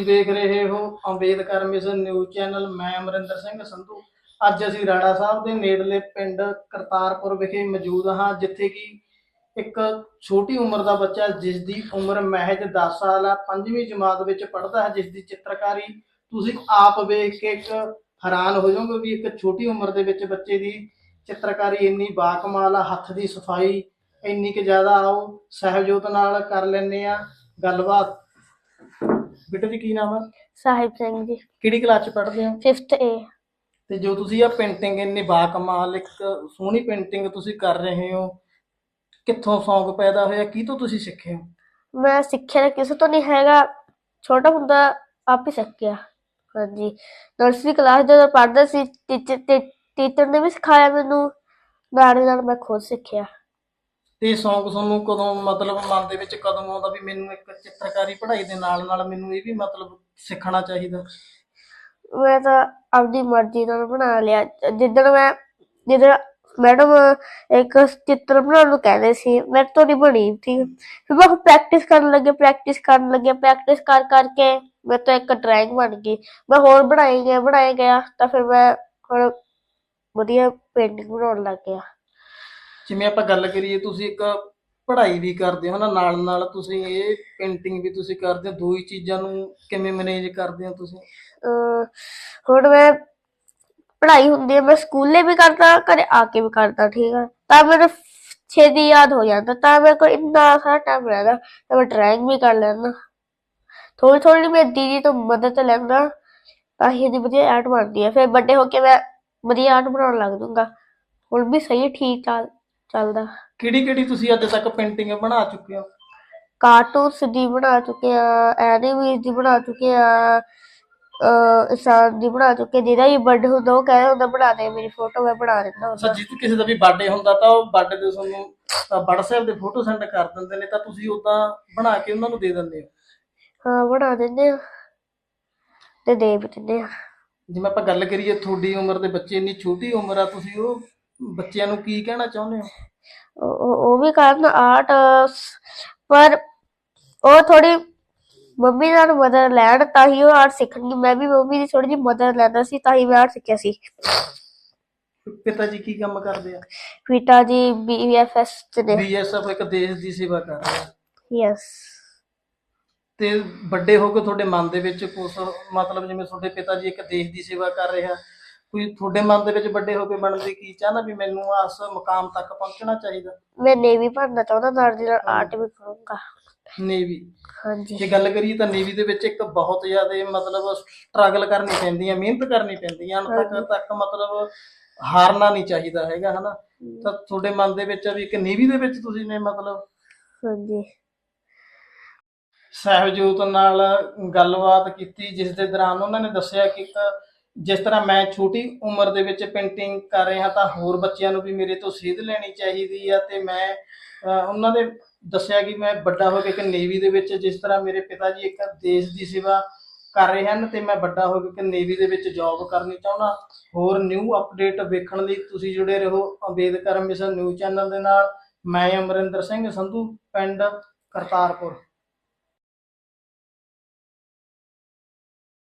ਤੁਸੀਂ ਵੇਖ ਰਹੇ ਹੋ ਅੰਬੇਦਕਰ ਮਿਸ਼ਨ ਨਿਊਜ਼ ਚੈਨਲ, ਮੈਂ ਅਮਰਿੰਦਰ ਸਿੰਘ ਸੰਧੂ। ਅੱਜ ਅਸੀਂ ਰਾੜਾ ਸਾਹਿਬ ਦੇ ਨੇੜਲੇ ਪਿੰਡ ਕਰਤਾਰਪੁਰ ਵਿਖੇ ਮੌਜੂਦ ਹਾਂ, ਜਿੱਥੇ ਕਿ ਇੱਕ ਛੋਟੀ ਉਮਰ ਦਾ ਬੱਚਾ ਜਿਸ ਦੀ ਉਮਰ ਮਹਿਜ 10 ਸਾਲ ਆ, ਪੰਜਵੀਂ ਜਮਾਤ ਵਿੱਚ ਪੜ੍ਹਦਾ ਹੈ ਜਿਸ ਦੀ ਚਿੱਤਰਕਾਰੀ ਤੁਸੀਂ ਆਪ ਵੇਖ ਕੇ ਇੱਕ ਹੈਰਾਨ ਹੋ ਜਾਓਗੇ ਵੀ ਇੱਕ ਛੋਟੀ ਉਮਰ ਦੇ ਵਿੱਚ ਬੱਚੇ ਦੀ ਚਿੱਤਰਕਾਰੀ ਇੰਨੀ ਬਾਕਮਾਲ ਆ, ਹੱਥ ਦੀ ਸਫ਼ਾਈ ਇੰਨੀ ਕਿ ਜ਼ਿਆਦਾ ਆਓ ਸਹਿਯੋਗ ਨਾਲ ਕਰ ਲੈਂਦੇ ਆ, ਗੱਲਬਾਤ। ਬੇਟਾ ਜੀ ਕੀ ਨਾਮ ਆ? ਸਾਹਿਬ ਸਿੰਘ ਜੀ। ਕਿਹੜੀ ਕਲਾਸ ਚ ਪੜ੍ਹਦੇ ਹੋ? 5th A ਤੇ ਜੋ ਤੁਸੀਂ ਆ ਪੇਂਟਿੰਗ ਇੰਨੀ ਬਾਕਮਾਲ ਇੱਕ ਸੋਹਣੀ ਪੇਂਟਿੰਗ ਤੁਸੀਂ ਕਰ ਰਹੇ ਹੋ ਕਿੱਥੋਂ ਸ਼ੌਂਕ ਪੈਦਾ ਹੋਇਆ ਕੀ ਤੋਂ ਤੁਸੀਂ ਸਿੱਖੇ ਹੋ? ਮੈਂ ਸਿੱਖਿਆ ਤਾਂ ਕਿਸੇ ਤੋਂ ਨਹੀਂ ਹੈਗਾ ਛੋਟਾ ਹੁੰਦਾ ਆਪ ਹੀ ਸਿੱਖ ਗਿਆ ਹਾਂਜੀ। ਨਰਸਰੀ ਕਲਾਸ ਜਦੋਂ ਪੜ੍ਹਦਾ ਸੀ ਟੀਚਰ ਟੀਚਰ ਨੇ ਵੀ ਸਿਖਾਇਆ ਮੈਨੂੰ ਨਾਲ ਨਾਲ ਮੈਂ ਖੁਦ ਸਿੱਖਿਆ। ਤੇ ਸ਼ੌਂਕ ਤੁਹਾਨੂੰ ਕਦੋਂ, ਮਤਲਬ ਮਨ ਦੇ ਵਿੱਚ ਕਦੋਂ ਆਉਂਦਾ ਵੀ ਮੈਨੂੰ ਇੱਕ ਚਿੱਤਰਕਾਰੀ ਪੜ੍ਹਾਈ ਦੇ ਨਾਲ ਨਾਲ ਮੈਨੂੰ ਇਹ ਵੀ ਮਤਲਬ ਸਿੱਖਣਾ ਚਾਹੀਦਾ? ਮੈਂ ਤਾਂ ਆਪਦੀ ਮਰਜ਼ੀ ਨਾਲ ਬਣਾ ਲਿਆ। ਜਿੱਦਣ ਮੈਂ, ਜਿੱਦਣ ਮੈਡਮ ਇੱਕ ਚਿੱਤਰ ਬਣਾਉਣ ਨੂੰ ਕਹਿੰਦੇ ਸੀ, ਮੇਰੇ ਤੋਂ ਨਹੀਂ ਬਣੀ ਠੀਕ ਫਿਰ ਮੈਂ ਪ੍ਰੈਕਟਿਸ ਕਰਨ ਲੱਗੇ ਪ੍ਰੈਕਟਿਸ ਕਰਨ ਲੱਗੇ ਪ੍ਰੈਕਟਿਸ ਕਰ ਕਰਕੇ ਮੈਂ ਤਾਂ ਇੱਕ ਡਰਾਇੰਗ ਬਣ ਗਈ। ਮੈਂ ਹੋਰ ਬਣਾਈ ਗਿਆ, ਬਣਾਇਆ ਗਿਆ, ਤਾਂ ਫਿਰ ਮੈਂ ਹੁਣ ਵਧੀਆ ਪੇਂਟਿੰਗ ਬਣਾਉਣ ਲੱਗ ਗਿਆ। ਜਿਵੇਂ ਆਪਾਂ ਗੱਲ ਕਰੀਏ ਤੁਸੀਂ ਇੱਕ ਪੜ੍ਹਾਈ ਵੀ ਕਰਦੇ ਹੋ ਨਾ ਨਾਲ ਨਾਲ ਤੁਸੀਂ ਇਹ ਪੇਂਟਿੰਗ ਵੀ ਤੁਸੀਂ ਕਰਦੇ ਹੋ, ਦੋ ਹੀ ਚੀਜ਼ਾਂ ਨੂੰ ਕਿਵੇਂ ਮੈਨੇਜ ਕਰਦੇ ਹੋ ਤੁਸੀਂ? ਅਹ, ਹੁਣ ਮੈਂ ਪੜ੍ਹਾਈ ਹੁੰਦੀ ਹੈ, ਮੈਂ ਸਕੂਲੇ ਵੀ ਕਰਦਾ, ਘਰੇ ਆ ਕੇ ਵੀ ਕਰਦਾ, ਠੀਕ ਹੈ ਤਾਂ ਮੈਨੂੰ ਛੇਤੀ ਯਾਦ ਹੋ ਜਾਂਦਾ, ਤਾਂ ਮੇਰੇ ਕੋਲ ਇੰਨਾ ਸਾਰਾ ਟਾਈਮ ਰਹਿੰਦਾ, ਤਾਂ ਮੈਂ ਡਰਾਇੰਗ ਵੀ ਕਰ ਲੈਂਦਾ। ਥੋੜੀ ਥੋੜੀ ਮੈਂ ਦੀਦੀ ਤੋਂ ਮਦਦ ਲੈਂਦਾ, ਤਾਂ ਹੀ ਇਹਦੀ ਵਧੀਆ ਆਰਟ ਬਣਦੀ ਹੈ। ਫਿਰ ਵੱਡੇ ਹੋ ਕੇ ਮੈਂ ਵਧੀਆ ਆਰਟ ਬਣਾਉਣ ਲੱਗ ਜਾਊਂਗਾ। ਹੁਣ ਵੀ ਸਹੀ ਠੀਕ ਚੱਲ ਚੱਲਦਾ। ਕਿਹੜੀ ਕਿਹੜੀ ਤੁਸੀਂ ਅੱਜ ਤੱਕ ਪੇਂਟਿੰਗ ਬਣਾ ਚੁੱਕੇ ਹੋ? ਕਾਰਟੂਨਸ ਦੀ ਬਣਾ ਚੁੱਕੇ ਆ ਐਨੀਮੇਜ਼ ਦੀ ਬਣਾ ਚੁੱਕੇ ਆ ਅਹ ਇਨਸਾਨ ਦੀ ਬਣਾ ਚੁੱਕੇ ਜਿਹਦਾ ਵੀ ਬਰਥਡੇ ਹੁੰਦਾ ਉਹ ਕਹਿੰਦਾ ਹੁੰਦਾ ਬਣਾ ਦੇ ਮੇਰੀ ਫੋਟੋ ਮੈਂ ਬਣਾ ਦਿੰਦਾ ਹੁੰਦਾ। ਜਿੱਤ ਕਿਸੇ ਦਾ ਵੀ ਬਰਥਡੇ ਹੁੰਦਾ ਤਾਂ ਉਹ ਬਰਥਡੇ ਦੇ ਤੁਹਾਨੂੰ WhatsApp ਦੇ ਫੋਟੋ ਸੈਂਡ ਕਰ ਦਿੰਦੇ ਨੇ ਤਾਂ ਤੁਸੀਂ ਉਦਾਂ ਬਣਾ ਕੇ ਉਹਨਾਂ ਨੂੰ ਦੇ ਦਿੰਦੇ ਹੋ? ਹਾਂ ਬਣਾ ਦਿੰਦੇ ਆ ਤੇ ਦੇ ਵੀ ਦਿੰਦੇ ਆ। ਜਿਵੇਂ ਆਪਾਂ ਗੱਲ ਕਰੀਏ ਤੁਹਾਡੀ ਉਮਰ ਦੇ ਬੱਚੇ ਇੰਨੀ ਛੋਟੀ ਉਮਰ ਆ ਤੁਸੀਂ ਉਹ ਬੱਚਿਆਂ ਨੂੰ ਕੀ ਕਹਿਣਾ ਚਾਹੁੰਦੇ ਹੋ? ਉਹ ਉਹ- ਉਹ ਵੀ ਕਰਨ ਆਰਟ ਪਰ ਉਹ ਥੋੜੀ ਮੰਮੀ ਨਾਲ ਮਦਦ ਲੈਣ ਤਾਂ ਹੀ ਉਹ ਆਰਟ ਸਿੱਖਣਗੇ। ਮੈਂ ਵੀ ਮੰਮੀ ਦੀ ਥੋੜੀ ਜਿਹੀ ਮਦਦ ਲੈਂਦਾ ਸੀ ਤਾਂ ਹੀ ਮੈਂ ਆਰਟ ਸਿੱਖਿਆ ਸੀ। ਪਿਤਾ ਜੀ ਕੀ ਕੰਮ ਕਰਦੇ ਆ? ਪਿਤਾ ਜੀ ਬੀਐਫਐਸ ਚ ਨੇ। ਬੀਐਸਐਫ ਇੱਕ ਦੇਸ਼ ਦੀ ਸੇਵਾ ਕਰ ਰਿਹਾ ਯੈਸ ਤੇ ਵੱਡੇ ਹੋ ਕੇ ਤੁਹਾਡੇ ਮਨ ਦੇ ਵਿੱਚ ਕੁਛ ਮਤਲਬ ਜਿਵੇਂ ਤੁਹਾਡੇ ਪਿਤਾ ਜੀ ਇੱਕ ਦੇਸ਼ ਦੀ ਸੇਵਾ ਕਰ ਰਿਹਾ ਕੋਈ ਤੁਹਾਡੇ ਮਨ ਦੇ ਵਿੱਚ ਵੱਡੇ ਹੋ ਕੇ ਬਣਨ ਦੀ ਕੀ ਚਾਹਨਾ ਵੀ ਮੈਨੂੰ ਇਸ ਮੁਕਾਮ ਤੱਕ ਪਹੁੰਚਣਾ ਚਾਹੀਦਾ? ਮੈਂ ਨੇਵੀ ਬਣਨਾ ਚਾਹੁੰਦਾ ਨਾਲ ਦੀ ਨਾਲ ਆਰਟ ਵੀ ਕਰੂੰਗਾ। ਨੇਵੀ? ਹਾਂਜੀ। ਜੇ ਗੱਲ ਕਰੀਏ ਤਾਂ ਨੇਵੀ ਦੇ ਵਿੱਚ ਇੱਕ ਬਹੁਤ ਜ਼ਿਆਦਾ ਮਤਲਬ ਸਟਰਗਲ ਕਰਨੀ ਪੈਂਦੀ ਹੈ ਮਿਹਨਤ ਕਰਨੀ ਪੈਂਦੀ ਹੈ ਅੰਤ ਤੱਕ ਤੱਕ ਮਤਲਬ ਹਾਰਨਾ ਨਹੀਂ ਚਾਹੀਦਾ ਹੈਗਾ ਹਨਾ? ਤਾਂ ਤੁਹਾਡੇ ਮਨ ਦੇ ਵਿੱਚ ਵੀ ਇੱਕ ਨੇਵੀ ਦੇ ਵਿੱਚ ਤੁਸੀਂ ਨੇ ਮਤਲਬ ਹਾਂਜੀ। ਸਹਿਜੋਤ ਨਾਲ ਗੱਲਬਾਤ ਕੀਤੀ ਜਿਸ ਦੇ ਦੌਰਾਨ ਉਹਨਾਂ ਨੇ ਦੱਸਿਆ ਕਿ ਇੱਕ ਜਿਸ ਤਰ੍ਹਾਂ ਮੈਂ ਛੋਟੀ ਉਮਰ ਦੇ ਵਿੱਚ ਪੇਂਟਿੰਗ ਕਰ ਰਿਹਾ ਤਾਂ ਹੋਰ ਬੱਚਿਆਂ ਨੂੰ ਵੀ ਮੇਰੇ ਤੋਂ ਸੇਧ ਲੈਣੀ ਚਾਹੀਦੀ ਆ ਤੇ ਮੈਂ ਉਹਨਾਂ ਦੇ ਦੱਸਿਆ ਕਿ ਮੈਂ ਵੱਡਾ ਹੋ ਕੇ ਇੱਕ ਨੇਵੀ ਦੇ ਵਿੱਚ ਜਿਸ ਤਰ੍ਹਾਂ ਮੇਰੇ ਪਿਤਾ ਜੀ ਇੱਕ ਦੇਸ਼ ਦੀ ਸੇਵਾ ਕਰ ਰਹੇ ਹਨ ਤੇ ਮੈਂ ਵੱਡਾ ਹੋ ਕੇ ਇੱਕ ਨੇਵੀ ਦੇ ਵਿੱਚ ਜੌਬ ਕਰਨੀ ਚਾਹੁੰਦਾ। ਹੋਰ ਨਿਊ ਅਪਡੇਟ ਵੇਖਣ ਲਈ ਤੁਸੀਂ ਜੁੜੇ ਰਹੋ ਅੰਬੇਦਕਰ ਮਿਸ਼ਨ ਨਿਊਜ਼ ਚੈਨਲ ਦੇ ਨਾਲ। ਮੈਂ ਅਮਰਿੰਦਰ ਸਿੰਘ ਸੰਧੂ, ਪਿੰਡ ਕਰਤਾਰਪੁਰ।